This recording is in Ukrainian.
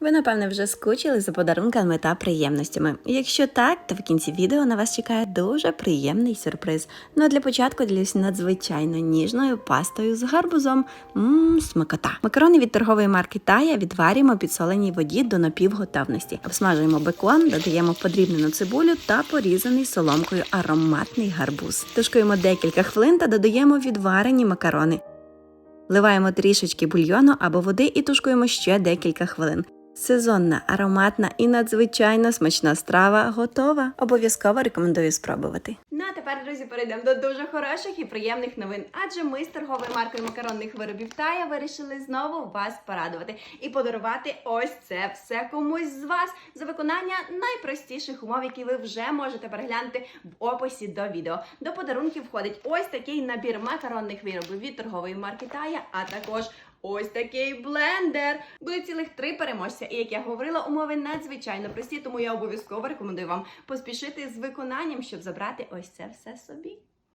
Ви, напевне, вже скучили за подарунками та приємностями. Якщо так, то в кінці відео на вас чекає дуже приємний сюрприз. Ну а для початку ділюсь надзвичайно ніжною пастою з гарбузом. Мм, смакота. Макарони від торгової марки Тая відварюємо підсоленій воді до напівготовності. Обсмажуємо бекон, додаємо подрібнену цибулю та порізаний соломкою ароматний гарбуз. Тушкуємо декілька хвилин та додаємо відварені макарони. Вливаємо трішечки бульйону або води і тушкуємо ще декілька хвилин. Сезонна, ароматна і надзвичайно смачна страва готова. Обов'язково рекомендую спробувати. Ну а тепер, друзі, перейдемо до дуже хороших і приємних новин. Адже ми з торговою маркою макаронних виробів Тая вирішили знову вас порадувати і подарувати ось це все комусь з вас за виконання найпростіших умов, які ви вже можете переглянути в описі до відео. До подарунків входить ось такий набір макаронних виробів від торгової марки Тая, а також Ось такий блендер. Буде цілих три переможця. І як я говорила, умови надзвичайно прості, тому я обов'язково рекомендую вам поспішити з виконанням, щоб забрати ось це все собі.